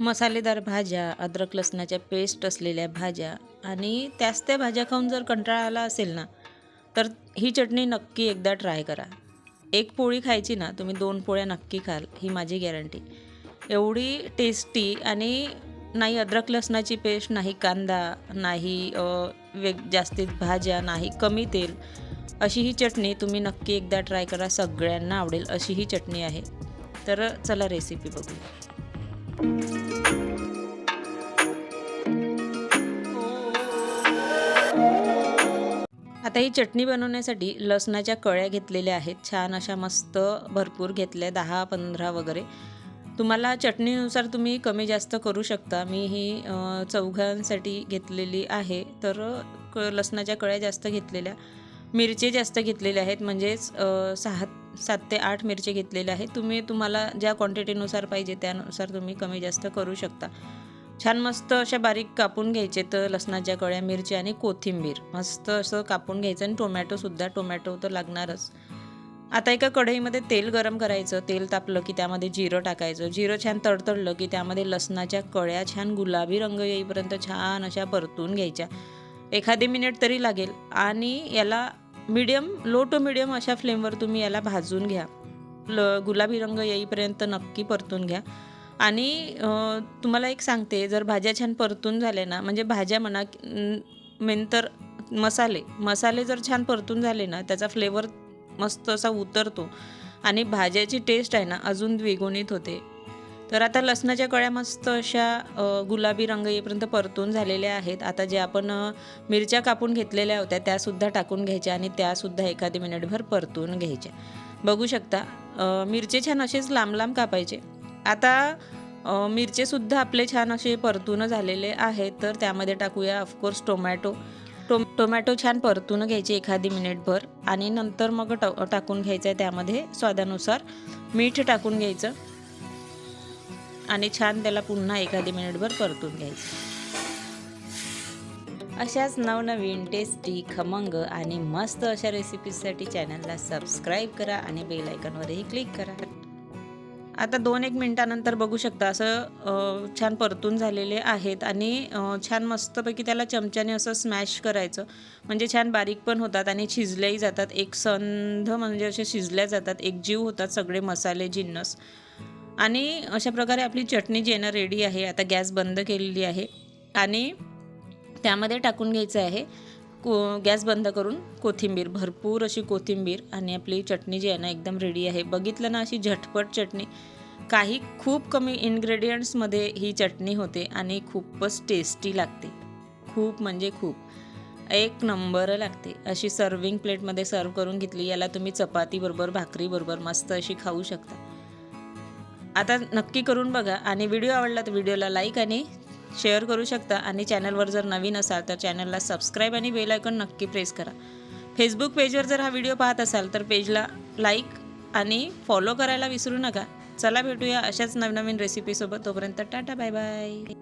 मसालेदार भाज्या अद्रक लसणाच्या पेस्ट असलेल्या भाज्या आणि त्याच त्या भाज्या खाऊन जर कंटाळा आला असेल ना तर ही चटणी नक्की एकदा ट्राय करा. एक पोळी खायची ना तुम्ही दोन पोळ्या नक्की खाल ही माझी गॅरंटी एवढी टेस्टी आणि नाही अद्रक लसणाची पेस्ट नाही कांदा नाही वेग जास्तीत भाज्या नाही कमी तेल अशी ही चटणी तुम्ही नक्की एकदा ट्राय करा सगळ्यांना आवडेल अशी ही चटणी आहे. तर चला रेसिपी बघूया. आता ही चटणी बनवण्यासाठी लसणाच्या कळ्या घेतलेल्या आहेत. छान अशा मस्त भरपूर घेतल्या दहा पंधरा वगैरे. तुम्हाला चटणीनुसार तुम्ही कमी जास्त करू शकता. मी ही चौघांसाठी घेतलेली आहे. तर क लसणाच्या कळ्या जास्त घेतलेल्या मिरची जास्त घेतलेल्या आहेत. म्हणजेच सहा सात ते आठ मिरचे घेतलेले आहेत. तुम्ही तुम्हाला ज्या क्वांटिटीनुसार पाहिजे त्यानुसार तुम्ही कमी जास्त करू शकता. छान मस्त अशा बारीक कापून घ्यायचे तर लसणाच्या कळ्या मिरची आणि कोथिंबीर. मस्त असं कापून घ्यायचं आणि टोमॅटोसुद्धा टोमॅटो तर लागणारच. आता एका कढईमध्ये तेल गरम करायचं. तेल तापलं की त्यामध्ये जिरं टाकायचं. जिरं छान तडतडलं की त्यामध्ये लसणाच्या कळ्या छान गुलाबी रंग येईपर्यंत छान अशा परतून घ्यायच्या. एखादी मिनिट तरी लागेल. आणि याला मीडियम लो टू मीडियम अशा फ्लेमवर तुम्ही याला भाजून घ्या. ल गुलाबी रंग येईपर्यंत नक्की परतून घ्या. आणि तुम्हाला एक सांगते जर भाज्या छान परतून झाल्या ना म्हणजे भाज्या म्हणा मेन तर मसाले मसाले जर छान परतून झाले ना त्याचा फ्लेवर मस्त असा उतरतो आणि भाज्याची टेस्ट आहे ना अजून द्विगुणित होते. तर आता लसणाच्या कळ्या मस्त अशा गुलाबी रंग येईपर्यंत परतून झालेल्या आहेत. आता जे आपण मिरच्या कापून घेतलेल्या होत्या त्यासुद्धा टाकून घ्यायच्या आणि त्यासुद्धा एखादी मिनिटभर परतून घ्यायच्या. बघू शकता मिरचे छान असेच लांब लांब कापायचे. आता मिरचेसुद्धा आपले छान असे परतून झालेले आहेत तर त्यामध्ये टाकूया ऑफकोर्स टोमॅटो टोम टोमॅटो छान परतून घ्यायचे एखादी मिनिटभर आणि नंतर मग टा टाकून घ्यायचं आहे त्यामध्ये स्वादानुसार. मीठ टाकून घ्यायचं आणि छान त्याला पुन्हा एखादी मिनिटभर परतून घ्यायचं. अशाच नवनवीन टेस्टी खमंग आणि मस्त अशा रेसिपीजसाठी चॅनलला सबस्क्राईब करा आणि बेल आयकॉनवरही क्लिक करा. आता दोन एक मिनटानंतर बघू शकता. असं छान परतून झालेले आहेत आणि छान मस्तपैकी त्याला चमच्याने असं स्मॅश करायचं. म्हणजे छान बारीक पण होतात आणि शिजल्याही जातात. एक संध म्हणजे असे शिजल्या जातात. एक जीव होतात सगळे मसाले जिन्नस. आणि अशा प्रकारे आपली चटणी जी आहे ना रेडी आहे. आता गॅस बंद केलेली आहे. आणि त्यामध्ये टाकून घ्यायचं आहे. को गॅस बंद करून कोथिंबीर भरपूर अशी कोथिंबीर आणि आपली चटणी जी आहे ना एकदम रेडी आहे. बघितलं ना अशी झटपट चटणी. काही खूप कमी इन्ग्रेडियंट्समध्ये ही चटणी होते आणि खूपच टेस्टी लागते. खूप म्हणजे खूप. एक नंबर लागते. अशी सर्विंग प्लेटमध्ये सर्व करून घेतली याला तुम्ही चपातीबरोबर भाकरीबरोबर मस्त अशी खाऊ शकता. आता नक्की करून बघा. आणि व्हिडिओ आवडला तर व्हिडिओला लाईक आणि शेअर करू शकता आणि चॅनलवर जर नवीन असाल तर चॅनलला सबस्क्राईब आणि बेल आयकॉन नक्की प्रेस करा. फेसबुक पेजवर जर हा व्हिडिओ पाहत असाल तर पेजला लाईक आणि फॉलो करायला विसरू नका. चला भेटूया अशाच नवनवीन रेसिपीसोबत तोपर्यंत टाटा बाय बाय